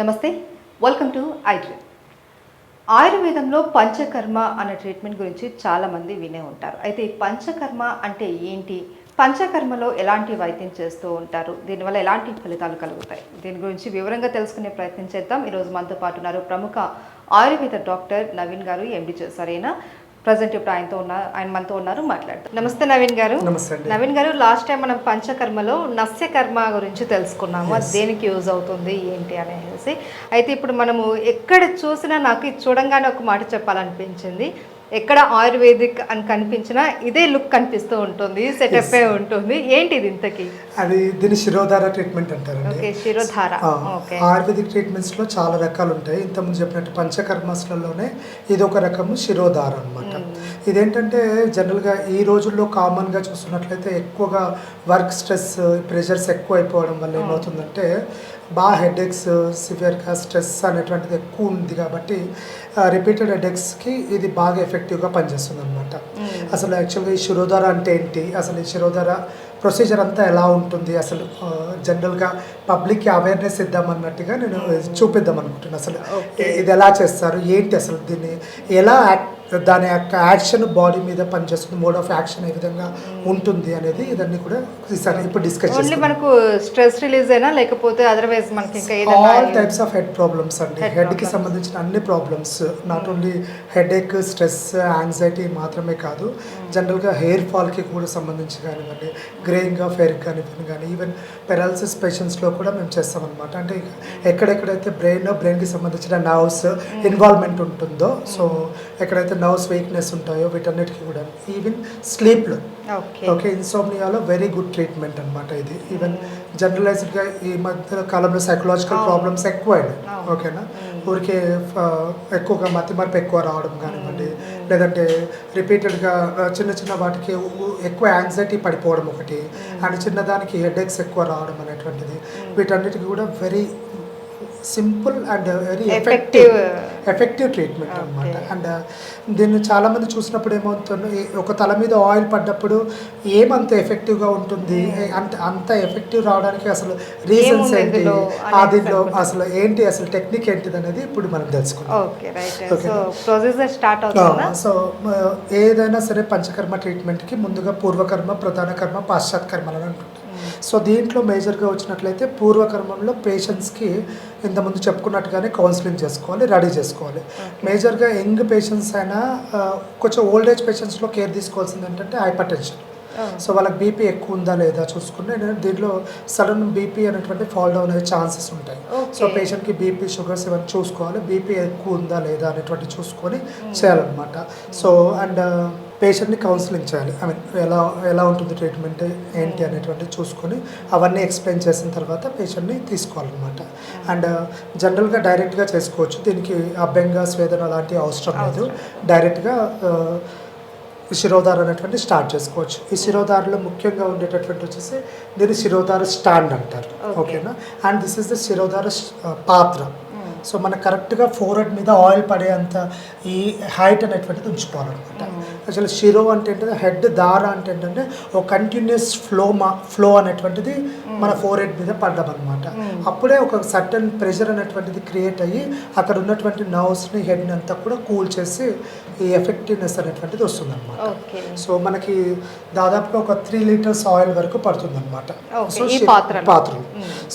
నమస్తే welcome to iDream ఆయుర్వేదంలో పంచకర్మ అనే ట్రీట్మెంట్ గురించి చాలామంది వినే ఉంటారు. అయితే ఈ పంచకర్మ అంటే ఏంటి? పంచకర్మలో ఎలాంటి వైద్యం చేస్తూ ఉంటారు? దీనివల్ల ఎలాంటి ఫలితాలు కలుగుతాయి? దీని గురించి వివరంగా తెలుసుకునే ప్రయత్నం చేద్దాం. ఈరోజు మనతో పాటు ఉన్నారు ప్రముఖ ఆయుర్వేద డాక్టర్ నవీన్ గారు ఎండి చేశారైనా ప్రజెంట్ ఇప్పుడు ఆయనతో ఉన్న ఆయన మనతో ఉన్నారు మాట్లాడతారు నమస్తే నవీన్ గారు. నవీన్ గారు లాస్ట్ టైం మనం పంచకర్మలో నస్యకర్మ గురించి తెలుసుకున్నాము. అది దేనికి యూజ్ అవుతుంది ఏంటి అనేసి. అయితే ఇప్పుడు మనము ఎక్కడ చూసినా నాకు ఇది చూడంగానే ఒక మాట చెప్పాలనిపించింది. ఎక్కడ ఆయుర్వేదిక్ అని కనిపించినా ఇదే లుక్ కనిపిస్తూ ఉంటుంది సెటప్ ఉంటుంది. ఏంటి ఇది ఇంతకి? అది దీని శిరోధార ట్రీట్మెంట్ అంటారండి. ఓకే శిరోధార. ఆయుర్వేదిక్ ట్రీట్మెంట్స్లో చాలా రకాలు ఉంటాయి ఇంతకుముందు చెప్పినట్టు పంచకర్మస్లలోనే ఇది ఒక రకము శిరోధార అనమాట ఇదేంటంటే జనరల్గా ఈ రోజుల్లో కామన్గా చూస్తున్నట్లయితే ఎక్కువగా వర్క్ స్ట్రెస్ ప్రెషర్స్ ఎక్కువ అయిపోవడం వల్ల ఏమవుతుందంటే బాగా హెడేక్స్ సివియర్గా స్ట్రెస్ అనేటువంటిది ఎక్కువ ఉంది కాబట్టి రిపీటెడ్ హెడేక్స్కి ఇది బాగా ఎఫెక్టివ్గా పనిచేస్తుంది అనమాట అసలు యాక్చువల్గా ఈ శిరోధార అంటే ఏంటి? అసలు ఈ శిరోధార ప్రొసీజర్ అంతా ఎలా ఉంటుంది? అసలు జనరల్గా పబ్లిక్కి అవేర్నెస్ ఇద్దామన్నట్టుగా నేను చూపిద్దాం అనుకుంటున్నాను అసలు. ఇది ఎలా చేస్తారు? ఏంటి అసలు దీన్ని? ఎలా యాక్ట్ దాని యొక్క యాక్షన్ బాడీ మీద పనిచేస్తుంది మోడ్ ఆఫ్ యాక్షన్ ఏ విధంగా ఉంటుంది అనేది ఇదన్నీ కూడా ఈసారి ఇప్పుడు డిస్కస్ ఓన్లీ మనకు స్ట్రెస్ రిలీజ్ అయినా లేకపోతే అదర్వైజ్ మనకి ఇంకా ఆల్ ఏదైనా టైప్స్ ఆఫ్ హెడ్ ప్రాబ్లమ్స్ అండి. హెడ్కి. సంబంధించిన అన్ని problems not only headache stress anxiety మాత్రమే కాదు జనరల్గా హెయిర్ ఫాల్కి కూడా సంబంధించి కానివ్వండి గ్రేయింగ్ ఆఫ్ హెయిర్ కానివ్వండి కానీ ఈవెన్ పెరాలసిస్ పేషెంట్స్లో కూడా మేము చేస్తామన్నమాట. అంటే ఎక్కడెక్కడైతే బ్రెయిన్ బ్రెయిన్కి సంబంధించిన నర్వ్స్ ఇన్వాల్వ్మెంట్ ఉంటుందో సో ఎక్కడైతే నర్వ్స్ వీక్నెస్ ఉంటాయో వీటన్నిటికీ కూడా. ఈవెన్ స్లీప్లో ఓకే ఇన్సోమ్నియాలో వెరీ గుడ్ ట్రీట్మెంట్ అనమాట ఇది. ఈవెన్ జనరలైజ్డ్గా ఈ మధ్య కాలంలో సైకలాజికల్. ప్రాబ్లమ్స్ ఎక్కువ. ఓకేనా. ఊరికే ఎక్కువగా మతిమరుపు ఎక్కువ రావడం కానివ్వండి లేదంటే రిపీటెడ్గా చిన్న చిన్న వాటికి ఎక్కువ యాంగ్జైటీ పడిపోవడం ఒకటి అండ్ చిన్నదానికి హెడేక్స్ ఎక్కువ రావడం అనేటువంటిది. వీటన్నిటికి కూడా very simple and very effective effective treatment అనమాట. అండ్ దీన్ని చాలామంది చూసినప్పుడు ఏమవుతుంది ఒక తల మీద ఆయిల్ పడ్డప్పుడు ఏమంత ఎఫెక్టివ్గా ఉంటుంది? ఏ- అంత అంత ఎఫెక్టివ్ రావడానికి అసలు రీజన్స్ ఏంటి? సరిపోతుంది. అసలు ఏంటి? అసలు టెక్నిక్ ఏంటిది అనేది ఇప్పుడు మనం తెలుసుకుందాం. సో ఏదైనా సరే పంచకర్మ ట్రీట్మెంట్కి ముందుగా పూర్వకర్మ ప్రధాన కర్మ పాశ్చాత్ కర్మలు అని అంటుంటాం సో దీంట్లో మేజర్గా వచ్చినట్లయితే పూర్వకర్మంలో పేషెంట్స్కి ఇంతకుముందు చెప్పుకున్నట్టుగానే కౌన్సిలింగ్ చేసుకోవాలి రెడీ చేసుకోవాలి. మేజర్గా యంగ్ పేషెంట్స్ అయినా కొంచెం ఓల్డ్ ఏజ్ పేషెంట్స్లో కేర్ తీసుకోవాల్సింది ఏంటంటే హైపర్ టెన్షన్ సో వాళ్ళకి బీపీ ఎక్కువ ఉందా లేదా చూసుకుంటే దీంట్లో సడన్ బీపీ అనేటువంటి ఫాల్ డౌన్ అయ్యే ఛాన్సెస్ ఉంటాయి. సో. పేషెంట్కి బీపీ షుగర్స్ ఇవన్నీ చూసుకోవాలి. బీపీ ఎక్కువ ఉందా లేదా అనేటువంటి చూసుకొని చేయాలన్నమాట. సో అండ్ పేషెంట్ని కౌన్సిలింగ్ చేయాలి. ఐ మీన్ ఎలా ఎలా ఉంటుంది ట్రీట్మెంట్ ఏంటి అనేటువంటి చూసుకొని అవన్నీ ఎక్స్ప్లెయిన్ చేసిన తర్వాత పేషెంట్ని తీసుకోవాలన్నమాట. అండ్ జనరల్గా డైరెక్ట్గా చేసుకోవచ్చు. దీనికి అభ్యంగా స్వేదన లాంటి అవసరం లేదు. డైరెక్ట్గా శిరోధార అనేటువంటి స్టార్ట్ చేసుకోవచ్చు. ఈ శిరోధారలో ముఖ్యంగా ఉండేటటువంటి వచ్చేసి దీన్ని శిరోధార స్టాండ్ అంటారు. ఓకేనా and this is the Shirodhara ఆ, పాత్ర. సో మనకు కరెక్ట్గా ఫోర్ హెడ్ మీద ఆయిల్ పడేంత ఈ హైట్ అనేటువంటిది ఉంచుకోవాలన్నమాట. అసలు శిరో అంటే ఏంటంటే హెడ్ దార అంటే ఏంటంటే ఒక కంటిన్యూస్ ఫ్లో మా ఫ్లో అనేటువంటిది మన ఫోర్ హెడ్ మీద పడ్డం అనమాట అప్పుడే ఒక సర్టన్ ప్రెషర్ అనేటువంటిది క్రియేట్ అయ్యి అక్కడ ఉన్నటువంటి నర్వ్స్ని హెడ్ని అంతా కూడా కూల్ చేసి ఈ ఎఫెక్టివ్నెస్ అనేటువంటిది వస్తుంది ఓకే. సో మనకి దాదాపుగా ఒక త్రీ లీటర్స్ ఆయిల్ వరకు పడుతుంది అనమాట పాత్రలో. పాత్రలు.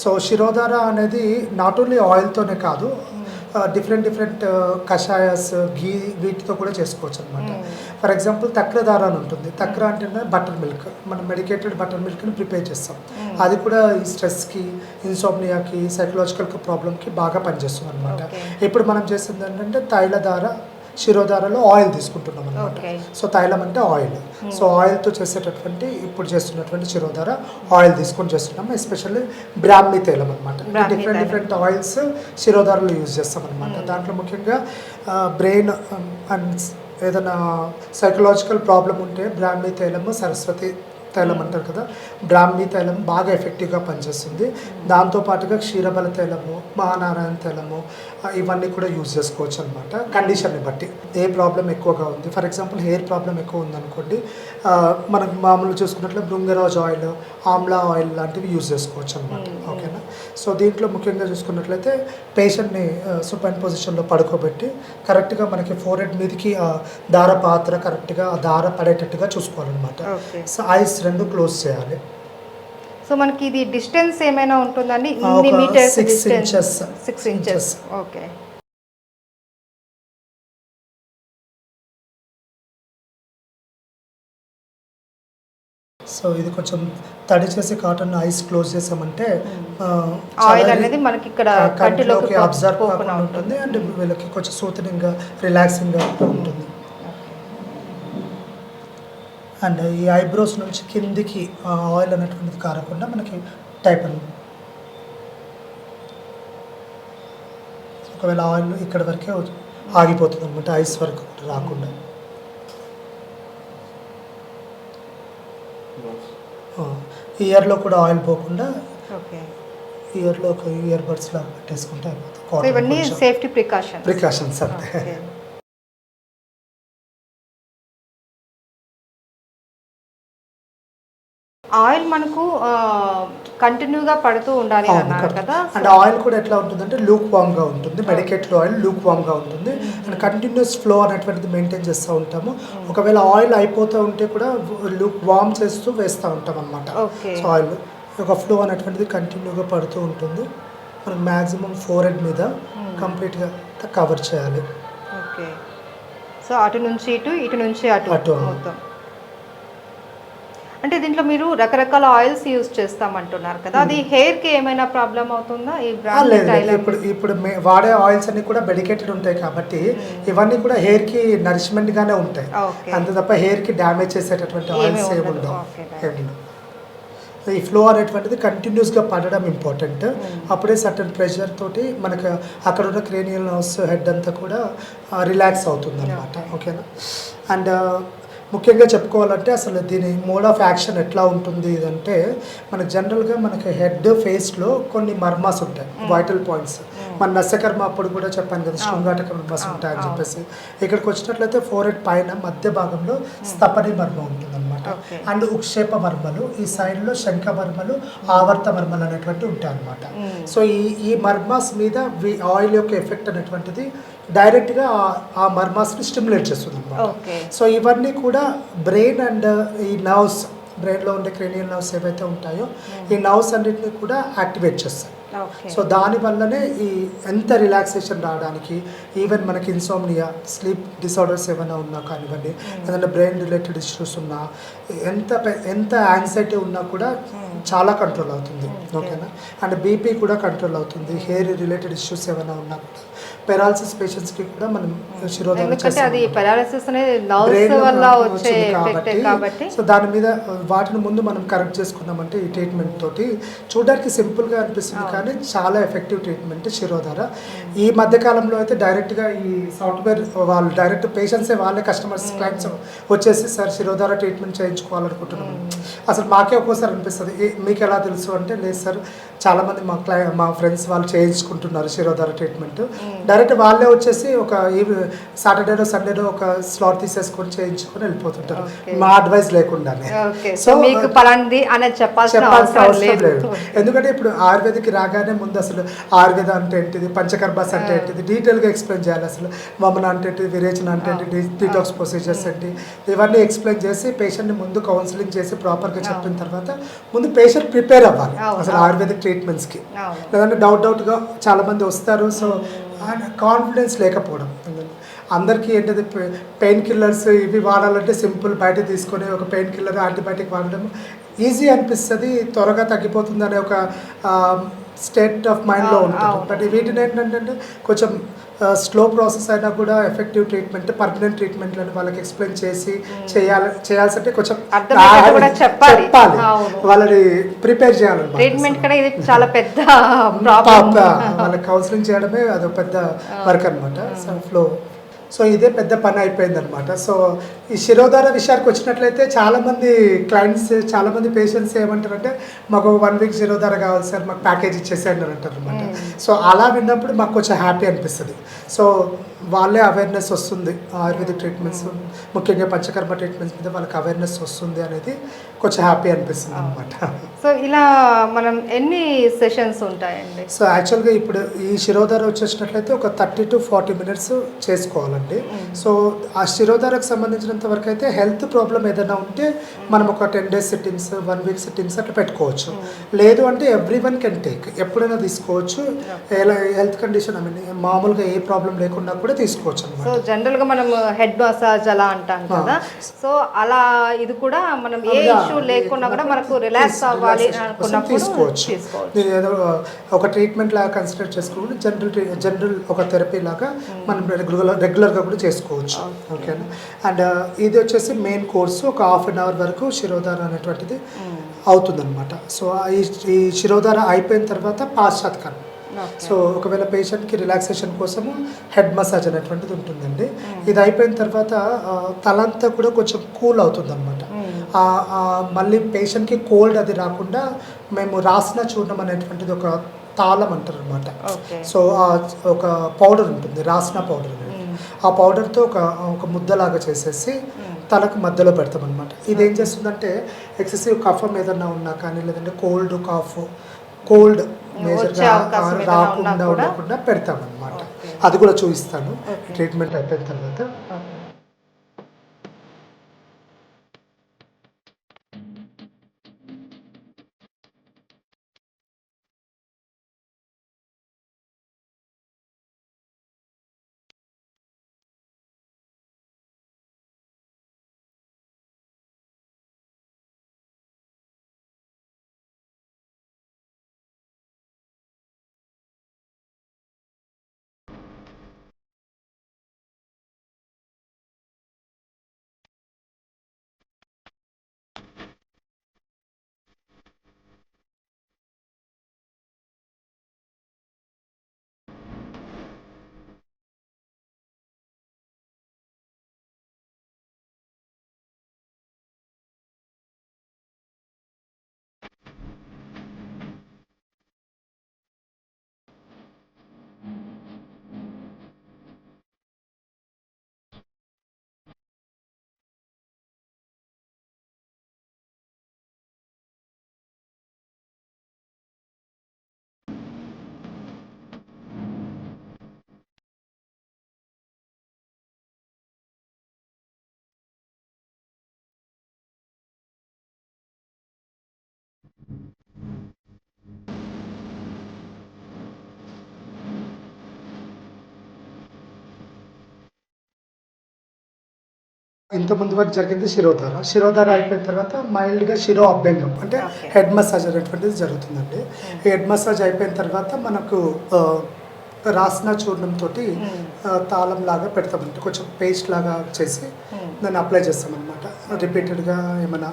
సో శిరోధార అనేది నాట్ ఓన్లీ ఆయిల్తోనే కాదు డిఫరెంట్ డిఫరెంట్ కషాయాస్ గీ వీటితో కూడా చేసుకోవచ్చు అనమాట ఫర్ ఎగ్జాంపుల్ తక్రధార అని ఉంటుంది. తక్ర అంటే బటర్ మిల్క్. మనం మెడికేటెడ్ బటర్ మిల్క్ని ప్రిపేర్ చేస్తాం. అది కూడా ఈ స్ట్రెస్కి ఇన్సోమ్నియాకి సైకలాజికల్ ప్రాబ్లమ్కి బాగా పనిచేస్తుంది అనమాట. ఇప్పుడు మనం చేసింది ఏంటంటే తైలధార శిరోధారలో ఆయిల్ తీసుకుంటున్నాం అనమాట. సో తైలం అంటే ఆయిల్. సో ఆయిల్తో చేసేటటువంటి ఇప్పుడు చేస్తున్నటువంటి శిరోధార ఆయిల్ తీసుకొని చేస్తున్నాం. ఎస్పెషల్లీ బ్రాహ్మీ తైలం అనమాట డిఫరెంట్. డిఫరెంట్ ఆయిల్స్ శిరోధారలు యూజ్ చేస్తాం అనమాట దాంట్లో ముఖ్యంగా బ్రెయిన్ అండ్ ఏదైనా సైకలాజికల్ ప్రాబ్లం ఉంటే బ్రాహ్మీ తైలము సరస్వతి తైలం అంటారు కదా బ్రాహ్మీ తైలం బాగా ఎఫెక్టివ్గా పనిచేస్తుంది. దాంతోపాటుగా క్షీరబల తైలము మహానారాయణ తైలము ఇవన్నీ కూడా యూజ్ చేసుకోవచ్చు అనమాట కండిషన్ని బట్టి. ఏ ప్రాబ్లం ఎక్కువగా ఉంది? ఫర్ ఎగ్జాంపుల్ హెయిర్ ప్రాబ్లం ఎక్కువ ఉందనుకోండి ఆ, మనకు మామూలు చూసుకున్నట్లు బృంగరాజ్ ఆయిల్ ఆమ్లా ఆయిల్ లాంటివి యూజ్ చేసుకోవచ్చు అనమాట ఓకేనా సో దీంట్లో ముఖ్యంగా చూసుకున్నట్లయితే పేషెంట్ని సుపైన్ పొజిషన్లో పడుకోబెట్టి కరెక్ట్గా మనకి ఫోర్ హెడ్ మీదకి ఆ దార పాత్ర కరెక్ట్గా ఆ దార పడేటట్టుగా చూసుకోవాలన్నమాట. సో ఐస్ రెండు క్లోజ్ చేయాలి. సో మనకి ఇది డిస్టెన్స్ ఏమైనా ఉంటుందండి? Distance? inches. Six inches okay. So ఇది కొంచెం తడి చేసి కాటన్ ఐస్ క్లోజ్ చేసామంటే ఆయిల్ అనేది మనకి ఇక్కడ కంటిలోకి అబ్జర్వ్ కాకుండా ఉంటుంది. అండ్ వీళ్ళకి కొంచెం సూతనింగ్గా రిలాక్సింగ్గా ఉంటుంది. అండ్ ఈ ఐబ్రోస్ నుంచి కిందికి ఆయిల్ అనేటువంటిది కారకుండా మనకి టైప్ ఒకవేళ ఆయిల్ ఇక్కడ వరకే ఆగిపోతుంది అనమాట ఐస్ వరకు రాకుండా. ఇయర్లో కూడా ఆయిల్ పోకుండా ఓకే ఇయర్లో ఒక ఇయర్ బడ్స్ లాగా పెట్టేసుకుంటే ఇవన్నీ సేఫ్టీ ప్రికాషన్ ప్రికాషన్స్ అంతే. ఆయిల్ మనకు కంటిన్యూగా పడుతూ ఉండాలి అన్నారు. కదా అండ్ ఆయిల్ కూడా ఎట్లా ఉంటుందంటే లూక్ వామ్గా ఉంటుంది మెడికేటెడ్ ఆయిల్ లూక్ వామ్గా ఉంటుంది అండ్ కంటిన్యూస్ ఫ్లో అనేటువంటిది మెయింటైన్ చేస్తూ ఉంటాము. ఒకవేళ ఆయిల్ అయిపోతూ ఉంటే కూడా లూక్ వామ్ చేస్తూ వేస్తూ ఉంటాం అనమాట సో ఆయిల్ ఒక ఫ్లో అనేటువంటిది కంటిన్యూగా పడుతూ ఉంటుంది. మనం మ్యాక్సిమం ఫోర్ హెడ్ మీద కంప్లీట్గా కవర్ చేయాలి. ఓకే. సో అటు నుంచి ఇటు ఇటు నుంచి అటు అటు. మొత్తం. అంటే దీంట్లో మీరు రకరకాల ఆయిల్స్ యూజ్ చేస్తామంటున్నారు కదా. అది హెయిర్కి ఏమైనా ప్రాబ్లం అవుతుందా? ఈ బ్రాండ్ లేదు. ఇప్పుడు ఇప్పుడు వాడే ఆయిల్స్ అన్ని కూడా మెడికేటెడ్ ఉంటాయి కాబట్టి ఇవన్నీ కూడా హెయిర్కి నరిష్మెంట్ గానే ఉంటాయి అంతే తప్ప హెయిర్కి డ్యామేజ్ చేసేటటువంటి ఆయిల్స్ ఏమి ఉండదు. ఉండవు. ఓకే, ఏమి ఉండవు. సో ఈ ఫ్లో అనేటువంటిది కంటిన్యూస్గా పడడం ఇంపార్టెంట్. అప్పుడే సర్టన్ ప్రెషర్ తోటి మనకు అక్కడ ఉన్న క్రేనియల్ నర్వ్స్ హెడ్ అంతా కూడా రిలాక్స్ అవుతుంది అనమాట ఓకేనా? అండ్ ముఖ్యంగా చెప్పుకోవాలంటే అసలు దీని మోడ్ ఆఫ్ యాక్షన్ ఎట్లా ఉంటుంది ఇదంటే మన జనరల్గా మనకి హెడ్ ఫేస్లో కొన్ని మర్మాస్ ఉంటాయి వైటల్ పాయింట్స్ మన నస్యకర్మ అప్పుడు కూడా చెప్పాను కదా శృంగాటక మర్మాస్ ఉంటాయని. చెప్పేసి. ఇక్కడికి వచ్చినట్లయితే ఫోర్ హెడ్ పైన మధ్య భాగంలో స్తపని మర్మం ఉంటుంది అనమాట. అండ్ ఉక్షేప మర్మలు ఈ సైడ్లో శంఖ మర్మలు ఆవర్త మర్మలు అనేటువంటి ఉంటాయి అనమాట. సో ఈ ఈ మర్మాస్ మీద వి- ఆయిల్ యొక్క ఎఫెక్ట్ అనేటువంటిది డైరెక్ట్గా ఆ- మర్మాస్ని స్టిమ్యులేట్ చేస్తుంది అనమాట సో ఇవన్నీ కూడా బ్రెయిన్ అండ్ ఈ నర్వ్స్ బ్రెయిన్లో ఉండే క్రేనియల్ నర్వ్స్ ఏవైతే ఉంటాయో ఈ నర్వ్స్ అన్నిటిని కూడా యాక్టివేట్ చేస్తాయి. సో దాని వల్లనే ఈ ఎంత రిలాక్సేషన్ రావడానికి ఈవెన్ మనకి ఇన్సోమ్నియా స్లీప్ డిసార్డర్స్ ఏమైనా ఉన్నా కానివ్వండి ఏదైనా బ్రెయిన్ రిలేటెడ్ ఇష్యూస్ ఉన్నా ఎంత ఎంత యాంగ్జైటీ ఉన్నా కూడా చాలా కంట్రోల్ అవుతుంది. ఓకేనా అండ్ బీపీ కూడా కంట్రోల్ అవుతుంది. హెయిర్ రిలేటెడ్ ఇష్యూస్ ఏమైనా ఉన్నా కూడా. పెరాలసిస్ పేషెంట్స్కి కూడా మనం ఎఫెక్ట్ కాబట్టి సో దాని మీద వాటిని ముందు మనం కరెక్ట్ చేసుకున్నామంటే ఈ ట్రీట్మెంట్ తోటి చూడడానికి సింపుల్గా అనిపిస్తుంది కానీ చాలా ఎఫెక్టివ్ ట్రీట్మెంట్ శిరోధార. ఈ మధ్య కాలంలో అయితే డైరెక్ట్గా ఈ సాఫ్ట్వేర్ వాళ్ళు డైరెక్ట్ పేషెంట్సే వాళ్ళే కస్టమర్స్ క్లయింట్స్ వచ్చేసి సార్ శిరోధార ట్రీట్మెంట్ చేయించుకోవాలనుకుంటున్నాం అసలు మాకే ఒక్కోసారి అనిపిస్తుంది. "ఏ, మీకు ఎలా తెలుసు అంటే లేదు సార్ చాలామంది మా క్లై మా ఫ్రెండ్స్ వాళ్ళు చేయించుకుంటున్నారు శిరోధార ట్రీట్మెంట్ డైరెక్ట్ వాళ్ళే వచ్చేసి ఒక ఈ సాటర్డేనో సండేనో ఒక స్లాట్ తీసేసుకొని చేయించుకొని వెళ్ళిపోతుంటారు. మా అడ్వైస్ లేకుండానే. సో మీకు పలాంటిది అనేది చెప్పాల్సిన అవసరం లేదు. లేదు. ఎందుకంటే ఇప్పుడు ఆయుర్వేదిక్ రాగానే ముందు అసలు ఆయుర్వేద అంటే ఏంటిది పంచకర్మాస్ అంటే ఏంటిది డీటెయిల్గా ఎక్స్ప్లెయిన్ చేయాలి అసలు. వమన అంటే విరేచన అంటే ఏంటి డిటాక్స్ ప్రొసీజర్స్ ఏంటి ఇవన్నీ ఎక్స్ప్లెయిన్ చేసి పేషెంట్ని ముందు కౌన్సిలింగ్ చేసి ప్రాపర్గా చెప్పిన తర్వాత ముందు పేషెంట్ ప్రిపేర్ అవ్వాలి. అసలు. ఆయుర్వేదిక్ ట్రీట్మెంట్స్కి. లేదంటే డౌట్ డౌట్గా చాలా మంది వస్తారు. సో కాన్ఫిడెన్స్ లేకపోవడం. అందరికీ ఏంటది పెయిన్ కిల్లర్స్ ఇవి వాడాలంటే సింపుల్ బయట తీసుకొని ఒక పెయిన్ కిల్లర్ యాంటీబయాటిక్ వాడడం. ఈజీ అనిపిస్తుంది త్వరగా తగ్గిపోతుంది అనే ఒక స్టేట్ ఆఫ్ మైండ్లో అవును. బట్ వీటిని ఏంటంటే కొంచెం స్లో ప్రాసెస్ అయినా కూడా ఎఫెక్టివ్ ట్రీట్మెంట్ పర్మనెంట్ ట్రీట్మెంట్ అని వాళ్ళకి ఎక్స్ప్లెయిన్ చేసి చేయాలి చేయాల్సి అంటే కొంచెం చెప్పాలి. వాళ్ళని ప్రిపేర్ చేయాలన్నమాట. ట్రీట్మెంట్ కూడా ఇది చాలా పెద్ద పాప. ప్రాబ్లం వాళ్ళకి కౌన్సిలింగ్ చేయడమే అది పెద్ద వర్క్ అనమాట సో ఫ్లో సో ఇదే పెద్ద పని అయిపోయింది అనమాట సో ఈ శిరోధార విషయానికి వచ్చినట్లయితే చాలామంది క్లయింట్స్ చాలామంది పేషెంట్స్ ఏమంటారంటే మాకు వన్ వీక్ శిరోధార కావాలి సార్ మాకు ప్యాకేజ్ ఇచ్చేసేయండి అని అంటారు అనమాట సో అలా విన్నప్పుడు మాకు కొంచెం హ్యాపీ అనిపిస్తుంది. సో వాళ్ళే అవేర్నెస్ వస్తుంది ఆయుర్వేదిక్ ట్రీట్మెంట్స్ ముఖ్యంగా పంచకర్మ ట్రీట్మెంట్స్ మీద వాళ్ళకి అవేర్నెస్ వస్తుంది అనేది కొంచెం హ్యాపీ అనిపిస్తుంది అనమాట సో ఇలా మనం ఎన్ని సెషన్స్ ఉంటాయండి? సో యాక్చువల్గా ఇప్పుడు ఈ శిరోధార వచ్చేసినట్లయితే ఒక థర్టీ టు ఫార్టీ మినిట్స్ చేసుకోవాలండి. సో ఆ శిరోధారకు సంబంధించినంత వరకు అయితే హెల్త్ ప్రాబ్లం ఏదైనా ఉంటే మనం ఒక ten days sittings one week sittings అట్లా పెట్టుకోవచ్చు. లేదు అంటే ఎవ్రీ వన్ కెన్ టేక్ ఎప్పుడైనా తీసుకోవచ్చు. ఎలా హెల్త్ కండిషన్ ఐ మీన్ మామూలుగా ఏ ప్రాబ్లం లేకుండా కూడా తీసుకోవచ్చు సో అనమాట జనరల్గా మనం హెడ్ మసాజ్ అలా అంటాం కదా. సో అలా ఇది కూడా మనం ఏ ఇష్యూ లేకుండా కూడా మనకు రిలాక్స్ అవ్వాలి అనుకున్నప్పుడు తీసుకోవచ్చు. ఏదో ఒక ట్రీట్మెంట్ లాగా కన్సిడర్ చేసుకోకుండా జనరల్ జనరల్ ఒక థెరపీ లాగా మనం రెగ్యులర్ రెగ్యులర్గా కూడా చేసుకోవచ్చు. ఓకేనా? అండ్ ఇది వచ్చేసి మెయిన్ కోర్సు ఒక హాఫ్ అన్ అవర్ వరకు శిరోధార అనేటువంటిది అవుతుందన్నమాట. సో ఈ శిరోధార అయిపోయిన తర్వాత పాశ్చాత్కరం Okay. సో ఒకవేళ పేషెంట్కి రిలాక్సేషన్ కోసము హెడ్ మసాజ్ అనేటువంటిది ఉంటుందండి. ఇది అయిపోయిన తర్వాత తలంతా కూడా కొంచెం కూల్ అవుతుంది అనమాట మళ్ళీ పేషెంట్కి కోల్డ్ అది రాకుండా మేము రాసిన చూడడం అనేటువంటిది ఒక తాళం అంటారు అనమాట సో ఆ ఒక పౌడర్ ఉంటుంది రాసిన పౌడర్ ఆ పౌడర్తో ఒక ఒక ముద్దలాగా చేసేసి తలకు మధ్యలో పెడతాం అనమాట ఇది ఏం చేస్తుందంటే ఎక్సెసివ్ కఫం ఏదన్నా ఉన్నా కానీ లేదంటే కోల్డ్ కాఫ్ కోల్డ్ ఉన్నా రాకుండా కూడా? ఉండకుండా పెడతాం అనమాట. అది కూడా చూపిస్తాను. ట్రీట్మెంట్ అయిపోయిన తర్వాత ఇంత ముందు వరకు జరిగింది శిరోధార. శిరోధార అయిపోయిన తర్వాత మైల్డ్గా శిరో అభ్యంగం అంటే. హెడ్ మసాజ్ అనేటువంటిది జరుగుతుందండి. ఈ హెడ్ మసాజ్ అయిపోయిన తర్వాత మనకు రాసిన చూర్ణంతో తాళం లాగా పెడతామంటే కొంచెం పేస్ట్ లాగా చేసి దాన్ని అప్లై చేస్తాం అనమాట రిపీటెడ్గా ఏమైనా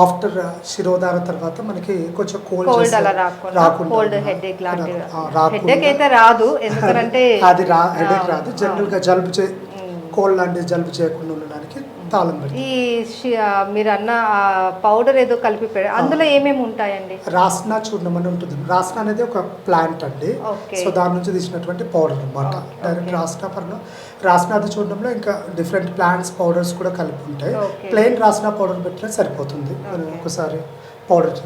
ఆఫ్టర్ శిరోధార తర్వాత మనకి కొంచెం కోల్డ్ రాకుండా అయితే రాదు ఎందుకంటే అది రా హెడేక్ రాదు. జనరల్గా జలుబు చే కోల్డ్ లాంటి జలుబు చేయకుండా తాళం ఈ మీరు అన్న పౌడర్ ఏదో కలిపి అందులో ఏమేమి ఉంటాయండి? రాస్నా చూర్ణం అని ఉంటుంది. రాస్నా అనేది ఒక ప్లాంట్ అండి. సో దాని నుంచి తీసినటువంటి పౌడర్ అనమాట డైరెక్ట్ రాస్నా పర్లో రాస్నాది చూడడంలో ఇంకా డిఫరెంట్ ప్లాంట్స్ పౌడర్స్ కూడా కలిపి ఉంటాయి. ప్లెయిన్ రాస్నా పౌడర్ పెట్టినా సరిపోతుంది. ఒకసారి పౌడర్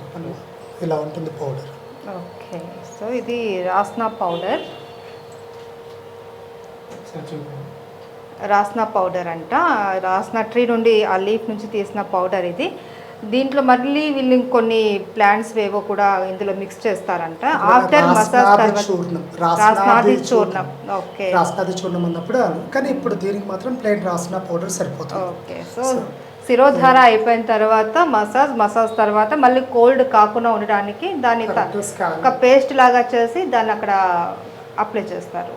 ఇలా ఉంటుంది పౌడర్. ఓకే. సో ఇది రాస్నా పౌడర్. రాస్నా పౌడర్ అంట. రాస్నా ట్రీ నుండి ఆ లీఫ్ నుంచి తీసిన పౌడర్ ఇది. దీంట్లో మళ్ళీ వీళ్ళు కొన్ని ప్లాంట్స్ ఏవో కూడా ఇందులో మిక్స్ చేస్తారంట. ఆఫ్టర్ మసాజ్ రాస్నాది చూర్ణం ఓకే. రాస్నాది చూర్ణం అన్నప్పుడు కానీ ఇప్పుడు దీనికి మాత్రం ప్లెయిన్ రాస్నా పౌడర్ సరిపోతుంది. ఓకే. సో శిరోధార అయిపోయిన తర్వాత మసాజ్ మసాజ్ తర్వాత మళ్ళీ కోల్డ్ కాకుండా ఉండడానికి దాన్ని. ఒక పేస్ట్ లాగా చేసి దాన్ని అక్కడ అప్లై చేస్తారు.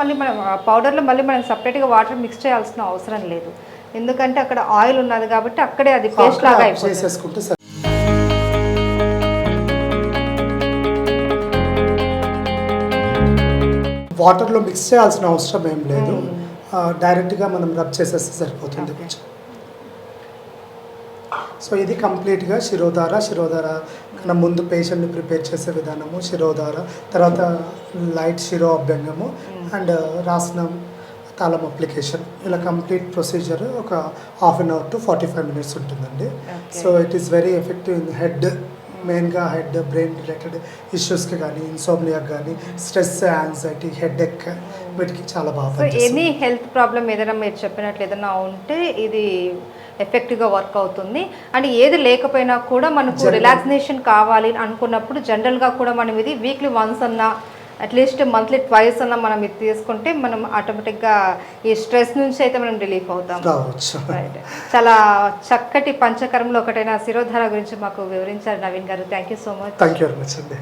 మళ్ళీ మనం పౌడర్లో మళ్ళీ మనం సపరేట్గా వాటర్ మిక్స్ చేయాల్సిన అవసరం లేదు. ఎందుకంటే అక్కడ ఆయిల్ ఉన్నది కాబట్టి అక్కడే అది పేస్ట్ లాగా అయిపోతుంది. వాటర్లో మిక్స్ చేయాల్సిన అవసరం ఏం లేదు. డైరెక్ట్గా మనం రబ్ చేసేస్తే సరిపోతుంది. కొంచెం. సో ఇది కంప్లీట్గా శిరోధార శిరోధార కన్నా ముందు పేషెంట్ని ప్రిపేర్ చేసే విధానము శిరోధార తర్వాత లైట్ శిరో అభ్యంగము అండ్ రాసనం తాళం అప్లికేషన్ ఇలా కంప్లీట్ ప్రొసీజర్ ఒక half an hour to forty five minutes ఉంటుందండి. So it is very effective in head మెయిన్గా హెడ్ బ్రెయిన్ రిలేటెడ్ ఇష్యూస్కి కానీ ఇన్సోమ్నియాకి కానీ స్ట్రెస్ యాంగ్జైటీ హెడ్ ఎక్ వీటికి చాలా బాగా. ఎనీ హెల్త్ ప్రాబ్లం ఏదైనా మీరు చెప్పినట్లు ఏదైనా ఉంటే ఇది ఎఫెక్టివ్గా వర్క్ అవుతుంది. అండ్ ఏది లేకపోయినా కూడా మనకు రిలాక్సేషన్ కావాలి అనుకున్నప్పుడు జనరల్గా కూడా మనం ఇది వీక్లీ వన్స్ అన్నా అట్లీస్ట్ మంత్లీ ట్వైస్ అన్నా మనం ఇది తీసుకుంటే మనం ఆటోమేటిక్గా ఈ స్ట్రెస్ నుంచి అయితే మనం రిలీఫ్ అవుతాం. చాలా చక్కటి పంచకర్మలో ఒకటైన శిరోధార గురించి మాకు వివరించారు నవీన్ గారు. Thank you so much thank you very much అండి